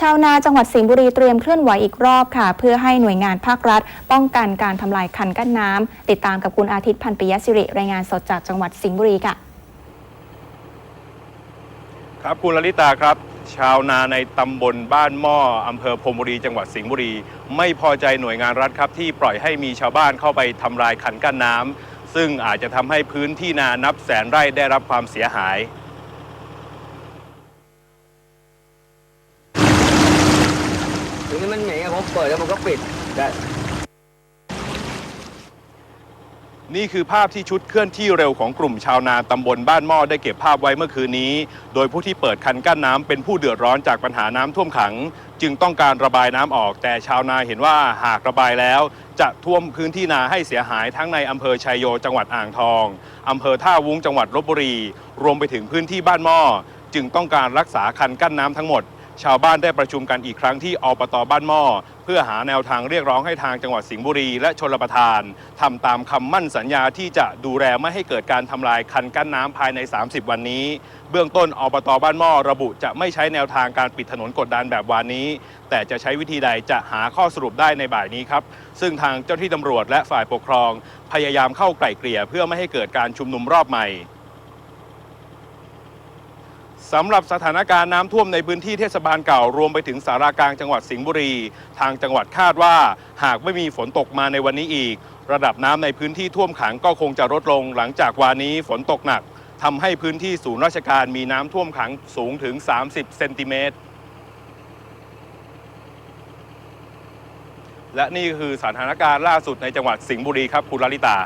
ชาวนาจังหวัดสิงห์บุรีเตรียมเคลื่อนไหวอีกรอบค่ะ เพื่อให้หน่วยงานภาครัฐ ป้องกันการทำลายคันกั้นน้ำติดตามกับคุณอาทิตย์พันปิยสิริรายงานสดจากจังหวัดสิงห์บุรีค่ะ ครับคุณลลิตาครับ ชาวนาในตำบลบ้านหม้ออำเภอพรมบุรีจังหวัดสิงห์บุรี ไม่พอใจหน่วยงานรัฐครับที่ปล่อยให้มีชาวบ้านเข้าไปทำลายคันกั้นน้ำซึ่งอาจจะทำให้พื้นที่นานับแสนไร่ได้รับความเสียหาย นี้มันอย่างเงี้ยผมเปิดแล้วมันก็ปิดแต่นี่คือภาพที่ชุดเคลื่อนที่เร็วของกลุ่มชาวนาตำบลบ้านหม้อได้เก็บภาพไว้เมื่อคืนนี้ โดยผู้ที่เปิดคันกั้นน้ำเป็นผู้เดือดร้อนจากปัญหาน้ำท่วมขัง จึงต้องการระบายน้ำออก แต่ชาวนาเห็นว่าหากระบายแล้ว จะท่วมพื้นที่นาให้เสียหายทั้งในอำเภอชัยโยจังหวัดอ่างทองอำเภอท่าวุ้งจังหวัดลบบุรี รวมไปถึงพื้นที่บ้านหม้อจึงต้องการรักษาคันกั้นน้ำทั้งหมด ชาวบ้านได้ประชุมกันอีกครั้งที่อบตบ้านหม้อ เพื่อหาแนวทางเรียกร้องให้ทางจังหวัดสิงห์บุรี และชลประทานทำตามคำมั่นสัญญาที่จะดูแลไม่ให้เกิดการทำลายคันกั้นน้ำภายใน 30 วันนี้ เบื้องต้นอบตบ้านหม้อระบุจะไม่ใช้แนวทางการปิดถนนกดดันแบบวานนี้ แต่จะใช้วิธีใดจะหาข้อสรุปได้ในบ่ายนี้ครับซึ่งทางเจ้าที่ตำรวจและฝ่ายปกครอง พยายามเข้าไกล่เกลี่ยเพื่อไม่ให้เกิดการชุมนุมรอบใหม่ สำหรับสถานการณ์น้ำท่วมในพื้นที่เทศบาลเก่ารวมไปถึงสารากลางจังหวัดสิงห์บุรี ทางจังหวัดคาดว่า หากไม่มีฝนตกมาในวันนี้อีก ระดับน้ำในพื้นที่ท่วมขังก็คงจะลดลง หลังจากวานนี้ฝนตกหนักทำให้พื้นที่ศูนย์ราชการมีน้ำท่วมขังสูงถึง 30 เซนติเมตรและนี่คือสถานการณ์ล่าสุดในจังหวัดสิงห์บุรีครับคุณลลิตา